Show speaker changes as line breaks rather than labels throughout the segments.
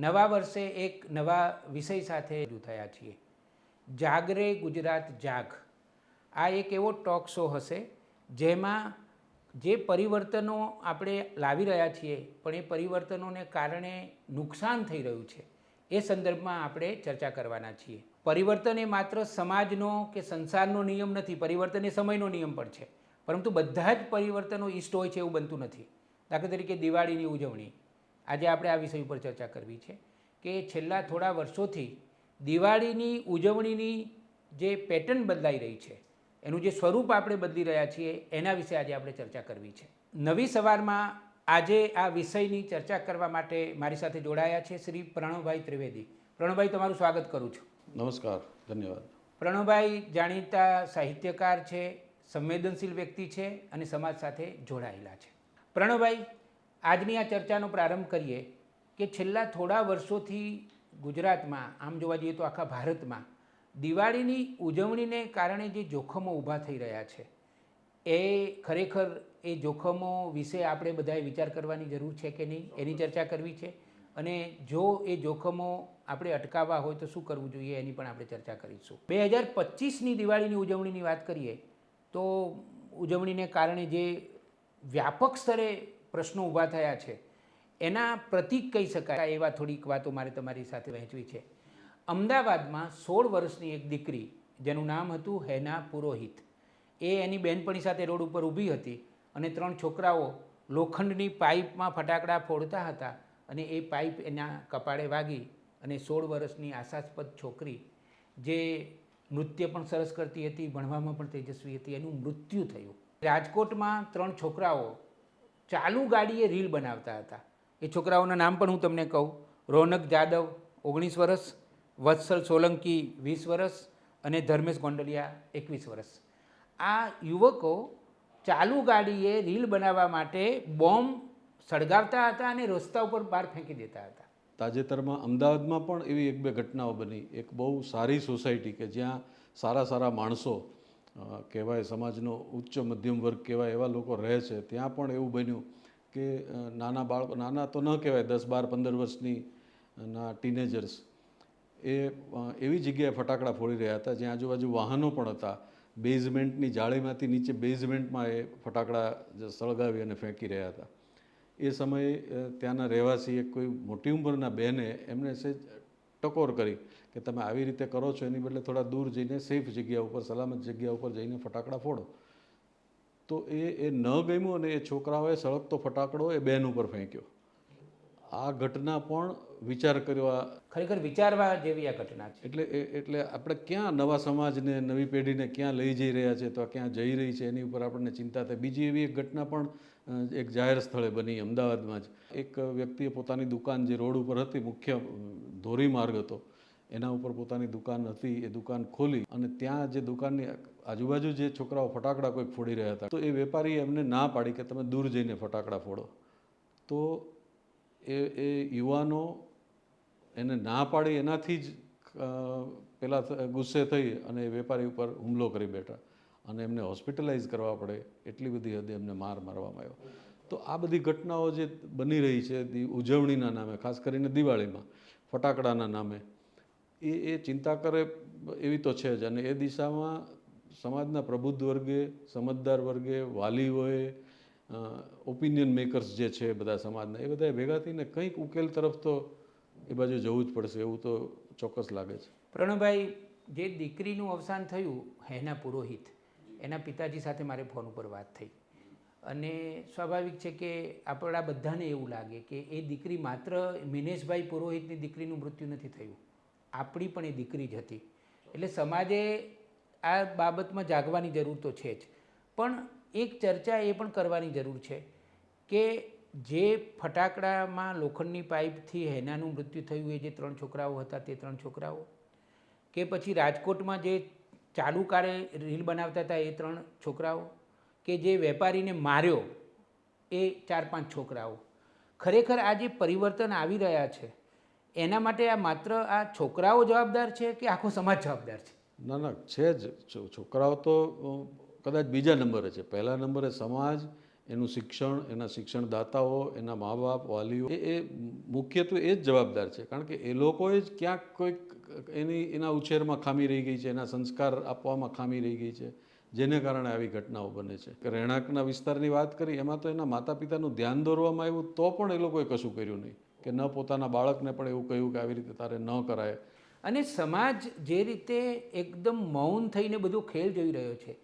નવા વર્ષે એક નવા વિષય સાથે રજૂ થયા છીએ. જાગરે ગુજરાત જાગ. આ એક એવો ટોક શો હશે જેમાં જે પરિવર્તનો આપણે લાવી રહ્યા છીએ, પણ એ પરિવર્તનોને કારણે નુકસાન થઈ રહ્યું છે, એ સંદર્ભમાં આપણે ચર્ચા કરવાના છીએ. પરિવર્તન એ માત્ર સમાજનો કે સંસારનો નિયમ નથી, પરિવર્તન એ સમયનો નિયમ પણ છે. પરંતુ બધા જ પરિવર્તનો ઈષ્ટ હોય છે એવું બનતું નથી. દાખલા તરીકે દિવાળીની ઉજવણી આજે આપણે આ વિષય ઉપર ચર્ચા કરવી છે કે છેલ્લા થોડા વર્ષોથી દિવાળીની ઉજવણીની જે પેટર્ન બદલાઈ રહી છે એનું જે સ્વરૂપ આપણે બદલી રહ્યા છીએ એના વિશે આજે આપણે ચર્ચા કરવી છે. નવી સવારમાં આજે આ વિષયની ચર્ચા કરવા માટે મારી સાથે જોડાયા છે શ્રી પ્રણવભાઈ ત્રિવેદી. પ્રણવભાઈ તમારું સ્વાગત કરું છું.
નમસ્કાર ધન્યવાદ.
પ્રણવભાઈ જાણીતા સાહિત્યકાર છે સંવેદનશીલ વ્યક્તિ છે અને સમાજ સાથે જોડાયેલા છે. પ્રણવભાઈ આજની આ ચર્ચાનો પ્રારંભ કરીએ કે છેલ્લા થોડા વર્ષોથી ગુજરાતમાં, આમ જોવા જઈએ તો આખા ભારતમાં, દિવાળીની ઉજવણીને કારણે જે જોખમો ઊભા થઈ રહ્યા છે, એ ખરેખર એ જોખમો વિશે આપણે બધાએ વિચાર કરવાની જરૂર છે કે નહીં? એની ચર્ચા કરવી છે. અને જો એ જોખમો આપણે અટકાવવા હોય તો શું કરવું જોઈએ એની પણ આપણે ચર્ચા કરીશું. બે હજાર પચીસની દિવાળીની ઉજવણીની વાત કરીએ તો ઉજવણીને કારણે જે વ્યાપક સ્તરે પ્રશ્નો ઊભા થયા છે. એના પ્રતિક કહી શકાય એવા થોડીક વાતો મારે તમારી સાથે વહેંચવી છે. અમદાવાદમાં સોળ વર્ષની એક દીકરી, જેનું નામ હતું હેના પુરોહિત. એ એની બહેનપણી સાથે રોડ ઉપર ઊભી હતી અને ત્રણ છોકરાઓ લોખંડની પાઇપમાં ફટાકડા ફોડતા હતા અને એ પાઇપ એના કપાળે વાગી અને સોળ વર્ષની આશાસ્પદ છોકરી, જે નૃત્ય પણ સરસ કરતી હતી, ભણવામાં પણ તેજસ્વી હતી, એનું મૃત્યુ થયું. રાજકોટમાં ત્રણ છોકરાઓ ચાલુ ગાડીએ રીલ બનાવતા હતા. એ છોકરાઓના નામ પણ હું તમને કહું. રોનક જાદવ ઓગણીસ વર્ષ, વત્સલ સોલંકી વીસ વર્ષ અને ધર્મેશ ગોંડલિયા એકવીસ વર્ષ. આ યુવકો ચાલુ ગાડીએ રીલ બનાવવા માટે બોમ્બ સળગાવતા હતા અને રસ્તા ઉપર બહાર ફેંકી દેતા હતા.
તાજેતરમાં અમદાવાદમાં પણ એવી એક બે ઘટનાઓ બની. એક બહુ સારી સોસાયટી કે જ્યાં સારા સારા માણસો કહેવાય સમાજનો ઉચ્ચ મધ્યમ વર્ગ કહેવાય એવા લોકો રહે છે. ત્યાં પણ એવું બન્યું કે નાના બાળકો નાના તો ન કહેવાય, દસ, બાર, પંદર વર્ષની ના ટીનેજર્સ એ એવી જગ્યાએ ફટાકડા ફોડી રહ્યા હતા જ્યાં આજુબાજુ વાહનો પણ હતા. બેઝમેન્ટની જાળીમાંથી નીચે બેઝમેન્ટમાં એ ફટાકડા સળગાવી અને ફેંકી રહ્યા હતા. એ સમયે ત્યાંના રહેવાસી એક કોઈ મોટી ઉંમરના બહેને એમને સેજ ટકોર કરી કે તમે આવી રીતે કરો છો એની બદલે થોડા દૂર જઈને સેફ જગ્યા ઉપર સલામત જગ્યા ઉપર જઈને ફટાકડા ફોડો. તો એ એ ન ગમ્યું અને એ છોકરાઓએ સળગતો ફટાકડો એ બેન ઉપર ફેંક્યો. આ ઘટના પણ વિચાર કરવા
ખરેખર વિચારવા જેવી આ ઘટના છે.
એટલે એટલે આપણે ક્યાં નવા સમાજને નવી પેઢીને ક્યાં લઈ જઈ રહ્યા છે તો આ ક્યાં જઈ રહી છે એની ઉપર આપણને ચિંતા થાય. બીજી એવી એક ઘટના પણ એક જાહેર સ્થળે બની અમદાવાદમાં જ. એક વ્યક્તિએ પોતાની દુકાન જે રોડ ઉપર હતી મુખ્ય ધોરી ધોરીમાર્ગ હતો એના ઉપર પોતાની દુકાન હતી, એ દુકાન ખોલી અને ત્યાં જે દુકાનની આજુબાજુ જે છોકરાઓ ફટાકડા કોઈ ફોડી રહ્યા હતા, તો એ વેપારીએ એમને ના પાડી કે તમે દૂર જઈને ફટાકડા ફોડો. તો એ એ યુવાનો એને ના પાડી, એનાથી જ પહેલાં ગુસ્સે થઈ અને એ વેપારી ઉપર હુમલો કરી બેઠા અને એમને હોસ્પિટલાઇઝ કરવા પડે, એટલી બધી હદે એમને માર મારવામાં આવ્યો. તો આ બધી ઘટનાઓ જે બની રહી છે ઉજવણીના નામે, ખાસ કરીને દિવાળીમાં, ફટાકડાના નામે એ એ ચિંતા કરે એવી તો છે જ. અને એ દિશામાં સમાજના પ્રબુદ્ધ વર્ગે, સમજદાર વર્ગે, વાલીઓએ ઓપિનિયન મેકર્સ જે છે બધા સમાજના, એ બધા ભેગા થઈને કંઈક ઉકેલ તરફ તો એ બાજુ જવું જ પડશે એવું તો ચોક્કસ લાગે છે.
પ્રણવભાઈ, જે દીકરીનું અવસાન થયું હેના પુરોહિત, એના પિતાજી સાથે મારે ફોન ઉપર વાત થઈ. અને સ્વાભાવિક છે કે આપણા બધાને એવું લાગે કે એ દીકરી માત્ર મિનેશભાઈ પુરોહિતની દીકરીનું મૃત્યુ નથી થયું. આપણી પણ એ દીકરી જ હતી. એટલે સમાજે આ બાબતમાં જાગવાની જરૂર તો છે જ. પણ એક ચર્ચા એ પણ કરવાની જરૂર છે કે જે ફટાકડામાં લોખંડની પાઇપથી હેનાનું મૃત્યુ થયું એ જે ત્રણ છોકરાઓ હતા તે ત્રણ છોકરાઓ કે પછી રાજકોટમાં જે ચાલુ કારે રીલ બનાવતા હતા એ ત્રણ છોકરાઓ કે જે વેપારીને માર્યો એ ચાર પાંચ છોકરાઓ. ખરેખર આ જે પરિવર્તન આવી રહ્યા છે એના માટે આ માત્ર આ છોકરાઓ જવાબદાર છે કે આખો સમાજ જવાબદાર છે?
ના ના, છે જ. છોકરાઓ તો કદાચ બીજા નંબરે છે. પહેલા નંબરે સમાજ, એનું શિક્ષણ, એના શિક્ષણદાતાઓ, એના મા બાપ વાલીઓ, એ એ મુખ્યત્વે એ જ જવાબદાર છે. કારણ કે એ લોકોએ જ ક્યાંક કોઈક એની, એના ઉછેરમાં ખામી રહી ગઈ છે, એના સંસ્કાર આપવામાં ખામી રહી ગઈ છે, જેને કારણે આવી ઘટનાઓ બને છે. રહેણાંકના વિસ્તારની વાત કરી, એમાં તો એના માતા પિતાનું ધ્યાન દોરવામાં આવ્યું તો પણ એ લોકોએ કશું કર્યું નહીં. કે ન પોતાના બાળકને પણ એવું કહ્યું કે આવી રીતે તારે ન કરાય.
અને સમાજ જે રીતે એકદમ મૌન થઈને બધો ખેલ જોઈ રહ્યો છે.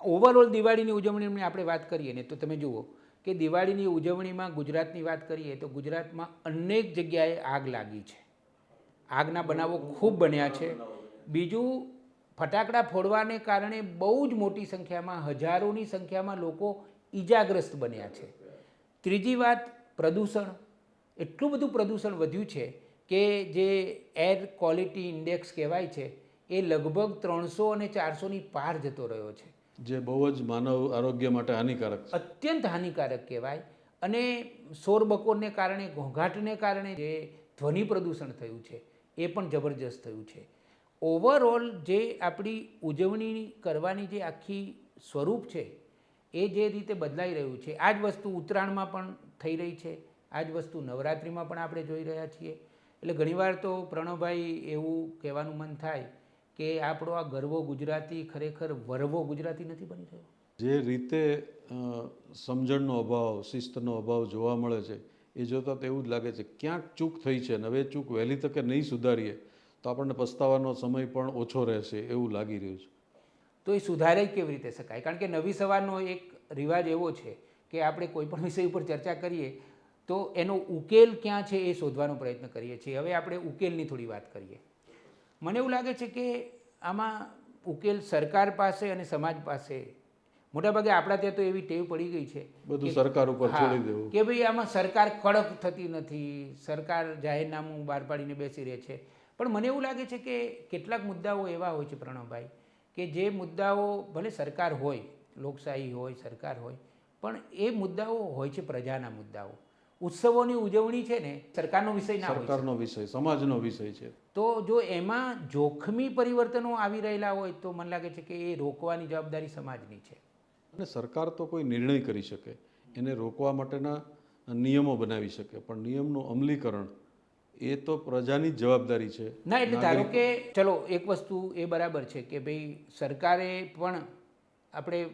ઓવરઓલ દિવાળીની ઉજવણીની આપણે વાત કરીએ ને, તો તમે જુઓ કે દિવાળીની ઉજવણીમાં ગુજરાતની વાત કરીએ તો ગુજરાતમાં અનેક જગ્યાએ આગ લાગી છે. આગના બનાવો ખૂબ બન્યા છે. બીજું, ફટાકડા ફોડવાને કારણે બહુ જ મોટી સંખ્યામાં, હજારોની સંખ્યામાં લોકો ઈજાગ્રસ્ત બન્યા છે. ત્રીજી વાત, પ્રદૂષણ. એટલું બધું પ્રદૂષણ વધ્યું છે કે જે એર ક્વોલિટી ઇન્ડેક્સ કહેવાય છે એ લગભગ ત્રણસો અને ચારસોની પાર જતો રહ્યો છે.
જે બહુ જ માનવ આરોગ્ય માટે હાનિકારક છે.
અત્યંત હાનિકારક કહેવાય. અને શોરબકોરને કારણે ઘોંઘાટને કારણે જે ધ્વનિ પ્રદૂષણ થયું છે એ પણ જબરજસ્ત થયું છે. ઓવરઓલ જે આપણી ઉજવણી કરવાની જે આખી સ્વરૂપ છે એ જે રીતે બદલાઈ રહ્યું છે આ જ વસ્તુ ઉત્તરાયણમાં પણ થઈ રહી છે. આ જ વસ્તુ નવરાત્રિમાં પણ આપણે જોઈ રહ્યા છીએ. એટલે ઘણીવાર તો પ્રણવભાઈ એવું કહેવાનું મન થાય કે આપણો આ ગરવો ગુજરાતી ખરેખર વરવો ગુજરાતી નથી બની રહ્યો.
જે રીતે સમજણનો અભાવ શિસ્તનો અભાવ જોવા મળે છે એ જોતાં તો એવું જ લાગે છે ક્યાંક ચૂક થઈ છે અને હવે ચૂક વહેલી તકે નહીં સુધારીએ તો આપણને પસ્તાવાનો સમય પણ ઓછો રહેશે એવું લાગી રહ્યું છે.
તો એ સુધારે કેવી રીતે શકાય? કારણ કે નવી સવારનો એક રિવાજ એવો છે કે આપણે કોઈ પણ વિષય ઉપર ચર્ચા કરીએ તો એનો ઉકેલ ક્યાં છે એ શોધવાનો પ્રયત્ન કરીએ છીએ. હવે આપણે ઉકેલની થોડી વાત કરીએ. મને એવું લાગે છે કે આમાં ઉકેલ સરકાર પાસે અને સમાજ પાસે મોટાભાગે આપણા ત્યાં તો એવી ટેવ પડી ગઈ છે
બધું સરકાર ઉપર છોડી દેવું.
કે ભાઈ આમાં સરકાર કડક થતી નથી સરકાર જાહેરનામું બહાર પાડીને બેસી રહે છે. પણ મને એવું લાગે છે કે કેટલાક મુદ્દાઓ એવા હોય છે પ્રણવભાઈ કે જે મુદ્દાઓ ભલે સરકાર હોય લોકશાહી હોય સરકાર હોય પણ એ મુદ્દાઓ હોય છે પ્રજાના મુદ્દાઓ. ઉત્સવોની ઉજવણી છે ને સરકારનો વિષય ના
સરકારનો વિષય સમાજનો વિષય છે.
તો જો એમાં જોખમી પરિવર્તનો આવી રહેલા હોય તો મને લાગે છે કે એ રોકવાની જવાબદારી સમાજની છે.
અને સરકાર તો કોઈ નિર્ણય કરી શકે એને રોકવા માટેના નિયમો બનાવી શકે પણ નિયમનું અમલીકરણ એ તો પ્રજાની જ જવાબદારી છે.
ના એટલે ધારો કે ચલો એક વસ્તુ એ બરાબર છે કે ભાઈ સરકારે પણ આપણે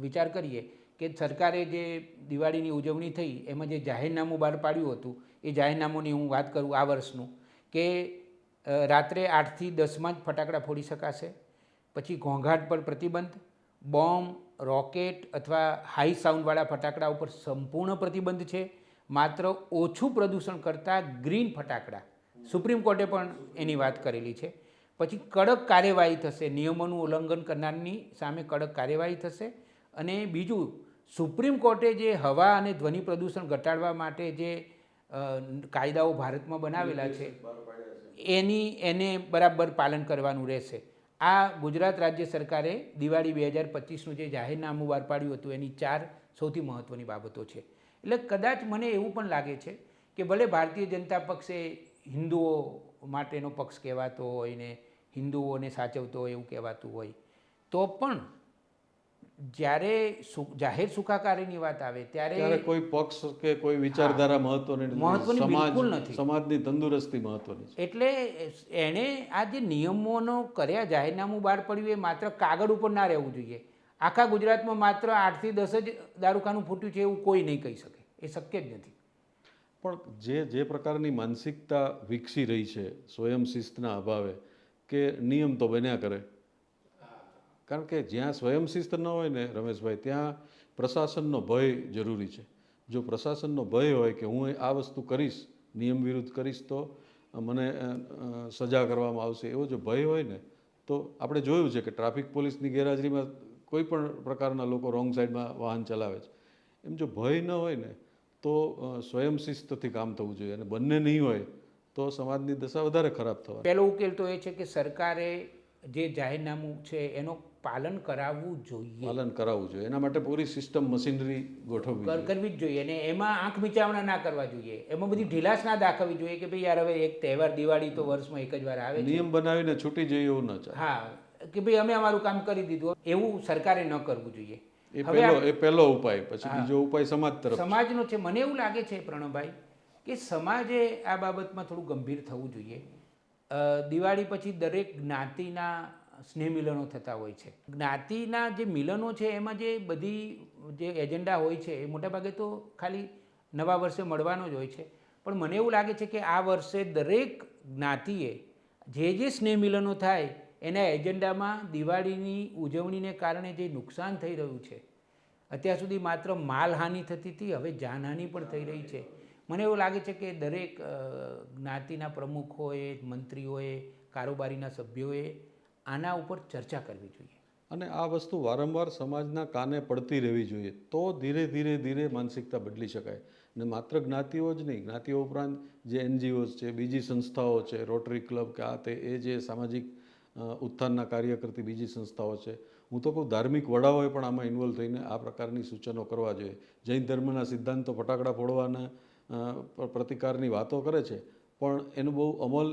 વિચાર કરીએ કે સરકારે જે દિવાળીની ઉજવણી થઈ, એમાં જે જાહેરનામું બહાર પાડ્યું હતું, એ જાહેરનામુંની હું વાત કરું આ વર્ષનું, કે રાત્રે આઠથી દસમાં જ ફટાકડા ફોડી શકાશે, પછી ઘોંઘાટ પર પ્રતિબંધ, બોમ્બ, રોકેટ અથવા હાઈ સાઉન્ડવાળા ફટાકડા ઉપર સંપૂર્ણ પ્રતિબંધ છે, માત્ર ઓછું પ્રદૂષણ કરતાં ગ્રીન ફટાકડા. સુપ્રીમ કોર્ટે પણ એની વાત કરેલી છે. પછી કડક કાર્યવાહી થશે, નિયમોનું ઉલ્લંઘન કરનારની સામે કડક કાર્યવાહી થશે અને બીજું સુપ્રીમ કોર્ટે જે હવા અને ધ્વનિ પ્રદૂષણ ઘટાડવા માટે જે કાયદાઓ ભારતમાં બનાવેલા છે, એની, એને બરાબર પાલન કરવાનું રહેશે. આ ગુજરાત રાજ્ય સરકારે દિવાળી બે હજાર પચીસનું જે જાહેરનામું બહાર પાડ્યું હતું, એની ચાર સૌથી મહત્ત્વની બાબતો છે. એટલે કદાચ મને એવું પણ લાગે છે કે ભલે ભારતીય જનતા પક્ષે હિન્દુઓ માટેનો પક્ષ કહેવાતો હોય ને હિન્દુઓને સાચવતો હોય એવું કહેવાતું હોય, તો પણ જ્યારે જાહેર સુખાકારીની વાત આવે
ત્યારે કોઈ પક્ષ કે કોઈ વિચારધારા મહત્વની
મહત્વની બિલકુલ નથી.
સમાજની તંદુરસ્તી મહત્વની
એટલે એણે આ જે નિયમોનો કર્યા જાહેરનામું બહાર પડ્યું એ માત્ર કાગળ ઉપર ના રહેવું જોઈએ. આખા ગુજરાતમાં માત્ર આઠથી દસ જ દારૂખાનું ફૂટ્યું છે એવું કોઈ નહીં કહી શકે. એ શક્ય જ નથી.
પણ જે જે પ્રકારની માનસિકતા વિકસી રહી છે સ્વયં શિસ્તના અભાવે કે નિયમ તો બન્યા કરે કારણ કે જ્યાં સ્વયંશિસ્ત ન હોય ને રમેશભાઈ, ત્યાં પ્રશાસનનો ભય જરૂરી છે. જો પ્રશાસનનો ભય હોય કે હું આ વસ્તુ કરીશ, નિયમ વિરુદ્ધ કરીશ, તો મને સજા કરવામાં આવશે એવો જો ભય હોય ને, તો આપણે જોયું છે કે ટ્રાફિક પોલીસની ગેરહાજરીમાં કોઈ પણ પ્રકારના લોકો રોંગ સાઈડમાં વાહન ચલાવે છે. એમ જો ભય ન હોય ને, તો સ્વયંશિસ્તથી કામ થવું જોઈએ અને બંને નહીં હોય, તો સમાજની દશા વધારે ખરાબ થવા
પહેલો ઉકેલ તો એ છે કે સરકારે જે જાહેરનામું છે એનો પાલન કરાવવું જોઈએ.
પાલન કરાવવું જોઈએ. એના માટે પૂરી સિસ્ટમ મશીનરી ગોઠવવી
કરવી જ જોઈએ અને એમાં આંખ વિચારણા ના કરવા જોઈએ. એમાં બધી ઢીલાસ ના દાખવવી જોઈએ કે ભાઈ યાર હવે એક તહેવાર દિવાળી તો વર્ષમાં એક જ વાર આવે
નિયમ બનાવીને છૂટી જઈએ એવું ન ચાલે.
હા કે ભાઈ અમે અમારું કામ કરી દીધું. એવું સરકારે ન કરવું જોઈએ.
એ પહેલો એ પહેલો ઉપાય પછી બીજો ઉપાય સમાજ તરફ
સમાજનો છે મને એવું લાગે છે પ્રણવભાઈ કે સમાજે આ બાબતમાં થોડું ગંભીર થવું જોઈએ. દિવાળી પછી દરેક જ્ઞાતિના સ્નેહ મિલનો થતા હોય છે. જ્ઞાતિના જે મિલનો છે, એમાં જે બધી જે એજન્ડા હોય છે, એ મોટાભાગે તો ખાલી નવા વર્ષે મળવાનો જ હોય છે. પણ મને એવું લાગે છે કે આ વર્ષે દરેક જ્ઞાતિએ જે જે સ્નેહ મિલનો થાય, એના એજન્ડામાં દિવાળીની ઉજવણીને કારણે જે નુકસાન થઈ રહ્યું છે, અત્યાર સુધી માત્ર માલહાનિ થતી હતી, હવે જાનહાનિ પણ થઈ રહી છે. મને એવું લાગે છે કે દરેક જ્ઞાતિના પ્રમુખોએ મંત્રીઓએ કારોબારીના સભ્યોએ આના ઉપર ચર્ચા કરવી જોઈએ.
અને આ વસ્તુ વારંવાર સમાજના કાને પડતી રહેવી જોઈએ, તો ધીરે ધીરે ધીરે માનસિકતા બદલી શકાય. ને માત્ર જ્ઞાતિઓ જ નહીં, જ્ઞાતિઓ ઉપરાંત જે એનજીઓઝ છે, બીજી સંસ્થાઓ છે, રોટરી ક્લબ કે આ તે, એ જે સામાજિક ઉત્થાનના કાર્ય કરતી બીજી સંસ્થાઓ છે. હું તો કહું, ધાર્મિક વડાઓએ પણ આમાં ઇન્વોલ્વ થઈને આ પ્રકારની સૂચનો કરવા જોઈએ. જૈન ધર્મના સિદ્ધાંતો ફટાકડા ફોડવાના પ્રતિકારની વાતો કરે છે. પણ એનું બહુ અમલ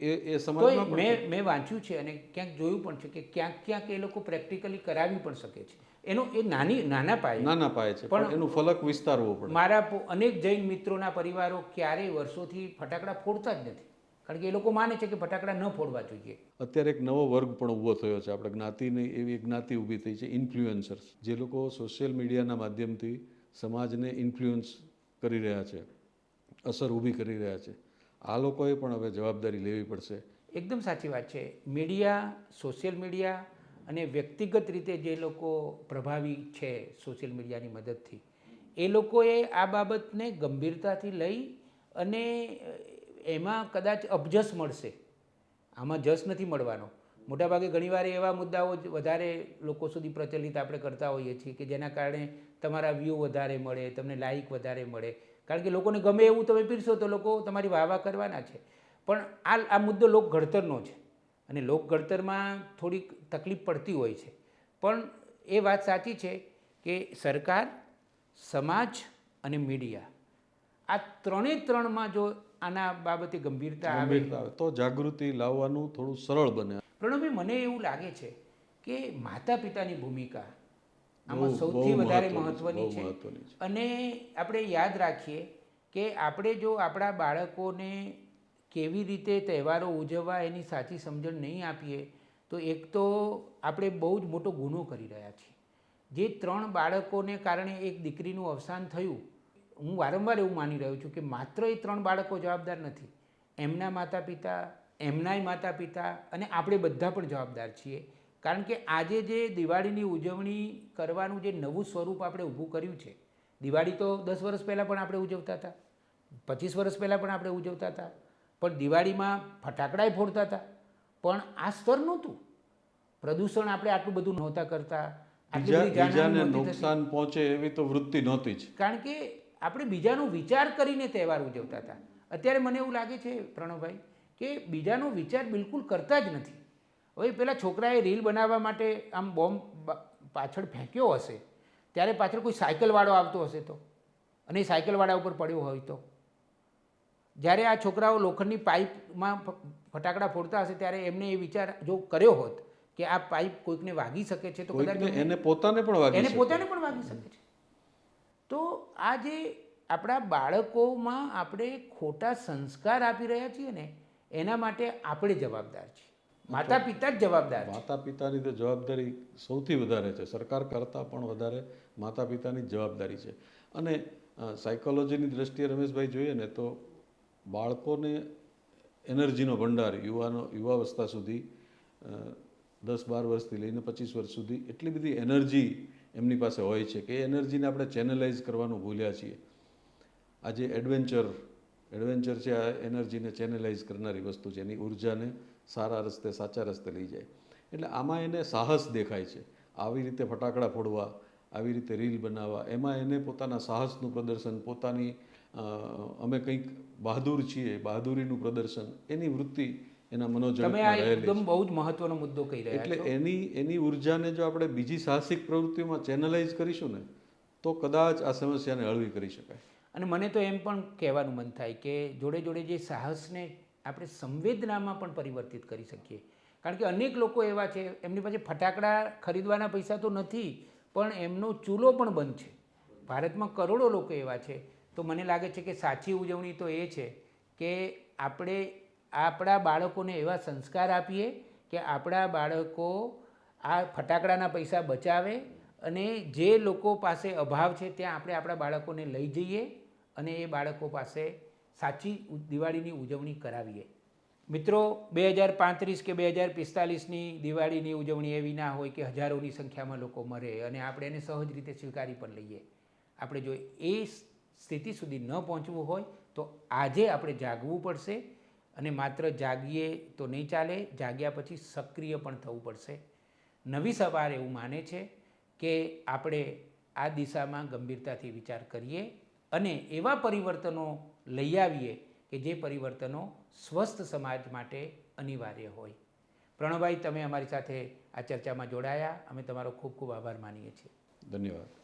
એ એ સમાજમાં
મેં મેં વાંચ્યું છે અને ક્યાંક જોયું પણ છે કે ક્યાંક ક્યાંક એ લોકો પ્રેક્ટિકલી કરાવી પણ શકે છે. એનો એ નાની નાના પાયે.
નાના પાયે છે પણ એનું ફલક વિસ્તારવો પડે.
મારા અનેક જૈન મિત્રોના પરિવારો ક્યારેય વર્ષોથી ફટાકડા ફોડતા જ નથી. કારણ કે એ લોકો માને છે કે ફટાકડા ન ફોડવા જોઈએ.
અત્યારે એક નવો વર્ગ પણ ઊભો થયો છે. આપણે જ્ઞાતિની એવી જ્ઞાતિ ઊભી થઈ છે ઇન્ફ્લુએન્સર્સ. જે લોકો સોશિયલ મીડિયાના માધ્યમથી સમાજને ઇન્ફ્લુઅન્સ કરી રહ્યા છે. અસર ઊભી કરી રહ્યા છે. આ લોકોએ પણ હવે જવાબદારી લેવી પડશે.
એકદમ સાચી વાત છે. મીડિયા, સોશિયલ મીડિયા અને વ્યક્તિગત રીતે જે લોકો પ્રભાવી છે સોશિયલ મીડિયાની મદદથી, એ લોકોએ આ બાબતને ગંભીરતાથી લઈ અને એમાં કદાચ અબજસ મળશે. આમાં જસ નથી મળવાનો. મોટાભાગે ઘણીવાર એવા મુદ્દાઓ વધારે લોકો સુધી પ્રચલિત આપણે કરતા હોઈએ છીએ કે જેના કારણે તમારા વ્યૂ વધારે મળે, તમને લાઇક વધારે મળે. કારણ કે લોકોને ગમે એવું તમે પીરશો તો લોકો તમારી વાહ વાહ કરવાના છે. પણ આ આ મુદ્દો લોક ઘડતરનો છે અને લોક ઘડતરમાં થોડીક તકલીફ પડતી હોય છે. પણ એ વાત સાચી છે કે સરકાર સમાજ અને મીડિયા આ ત્રણે ત્રણમાં જો આના બાબતે ગંભીરતા આવે
તો જાગૃતિ લાવવાનું થોડું સરળ બને.
પ્રણવભાઈ મને એવું લાગે છે કે માતા પિતાની ભૂમિકા આમાં સૌથી વધારે
મહત્વની છે.
અને આપણે યાદ રાખીએ કે આપણે જો આપણા બાળકોને કેવી રીતે તહેવારો ઉજવવા એની સાચી સમજણ નહીં આપીએ તો એક તો આપણે બહુ જ મોટો ગુનો કરી રહ્યા છીએ. જે ત્રણ બાળકોને કારણે એક દીકરીનું અવસાન થયું હું વારંવાર એવું માની રહ્યો છું કે માત્ર એ ત્રણ બાળકો જવાબદાર નથી. એમના માતા પિતા એમનાય માતા પિતા અને આપણે બધા પણ જવાબદાર છીએ. કારણ કે આજે જે દિવાળીની ઉજવણી કરવાનું જે નવું સ્વરૂપ આપણે ઊભું કર્યું છે દિવાળી તો દસ વર્ષ પહેલાં પણ આપણે ઉજવતા હતા પચીસ વર્ષ પહેલાં પણ આપણે ઉજવતા હતા પણ દિવાળીમાં ફટાકડાય ફોડતા હતા પણ આ સ્તર નહોતું. પ્રદૂષણ આપણે આટલું બધું નહોતા કરતા
બીજાને નુકસાન પહોંચે એવી તો વૃત્તિ નહોતી જ.
કારણ કે આપણે બીજાનો વિચાર કરીને તહેવાર ઉજવતા હતા. અત્યારે મને એવું લાગે છે પ્રણવભાઈ કે બીજાનો વિચાર બિલકુલ કરતા જ નથી. હવે પેલા છોકરાએ રીલ બનાવવા માટે આમ બોમ્બ પાછળ ફેંક્યો હશે ત્યારે પાછળ કોઈ સાયકલવાળો આવતો હશે તો. અને એ સાયકલવાળા ઉપર પડ્યો હોય તો. જ્યારે આ છોકરાઓ લોખંડની પાઇપમાં ફટાકડા ફોડતા હશે ત્યારે એમને એ વિચાર જો કર્યો હોત કે આ પાઇપ કોઈકને વાગી શકે છે તો કદાચ
એને પોતાને પણ વાગી
એને પોતાને પણ વાગી શકે છે. તો આ જે આપણા બાળકોમાં આપણે ખોટા સંસ્કાર આપી રહ્યા છીએ ને એના માટે આપણે જવાબદાર છીએ. માતા પિતા જ જવાબદાર
માતા પિતાની તો જવાબદારી સૌથી વધારે છે. સરકાર કરતાં પણ વધારે માતા પિતાની જ જવાબદારી છે. અને સાયકોલોજીની દ્રષ્ટિએ રમેશભાઈ જોઈએ ને તો બાળકોને એનર્જીનો ભંડાર યુવાનો યુવાવસ્થા સુધી દસ બાર વર્ષથી લઈને પચીસ વર્ષ સુધી એટલી બધી એનર્જી એમની પાસે હોય છે કે એ એનર્જીને આપણે ચેનલાઇઝ કરવાનું ભૂલ્યા છીએ. આજે એડવેન્ચર એડવેન્ચર છે આ એનર્જીને ચેનલાઇઝ કરનારી વસ્તુ છે. એની ઉર્જાને સારા રસ્તે સાચા રસ્તે લઈ જાય. એટલે આમાં એને સાહસ દેખાય છે. આવી રીતે ફટાકડા ફોડવા આવી રીતે રીલ બનાવવા એમાં એને પોતાના સાહસનું પ્રદર્શન પોતાની અમે કંઈક બહાદુર છીએ બહાદુરીનું પ્રદર્શન એની વૃત્તિ એના રહેલી
એકદમ બહુ જ મહત્વનો મુદ્દો કહી રહ્યા
એટલે એની એની ઉર્જાને જો આપણે બીજી સાહસિક પ્રવૃત્તિઓમાં ચેનલાઇઝ કરીશું ને તો કદાચ આ સમસ્યાને હળવી કરી શકાય.
અને મને તો એમ પણ કહેવાનું મન થાય કે જોડે જોડે જે સાહસને આપણે સંવેદનામાં પણ પરિવર્તિત કરી શકીએ. કારણ કે અનેક લોકો એવા છે, એમની પાસે ફટાકડા ખરીદવાના પૈસા તો નથી, પણ એમનો ચૂલો પણ બંધ છે. ભારતમાં કરોડો લોકો એવા છે. તો મને લાગે છે કે સાચી ઉજવણી તો એ છે કે આપણે આપણા બાળકોને એવા સંસ્કાર આપીએ કે આપણા બાળકો આ ફટાકડાના પૈસા બચાવે અને જે લોકો પાસે અભાવ છે, ત્યાં આપણે આપણા બાળકોને લઈ જઈએ અને એ બાળકો પાસે સાચી દિવાળીની ઉજવણી કરાવીએ. મિત્રો, બે હજાર પાંત્રીસ કે બે હજાર પિસ્તાલીસની દિવાળીની ઉજવણી એવી ના હોય કે હજારોની સંખ્યામાં લોકો મરે અને આપણે એને સહજ રીતે સ્વીકારી પણ લઈએ. આપણે જો એ સ્થિતિ સુધી ન પહોંચવું હોય તો આજે આપણે જાગવું પડશે અને માત્ર જાગીએ તો નહીં ચાલે, જાગ્યા પછી સક્રિય પણ થવું પડશે. નવી સવાર એવું માને છે કે આપણે આ દિશામાં ગંભીરતાથી વિચાર કરીએ અને એવા પરિવર્તનો લઈ આવીએ કે જે પરિવર્તનો સ્વસ્થ સમાજ માટે અનિવાર્ય હોય. પ્રણવભાઈ, તમે અમારી સાથે આ ચર્ચામાં જોડાયા. અમે તમારો ખૂબ ખૂબ આભાર માનીએ છીએ.
ધન્યવાદ.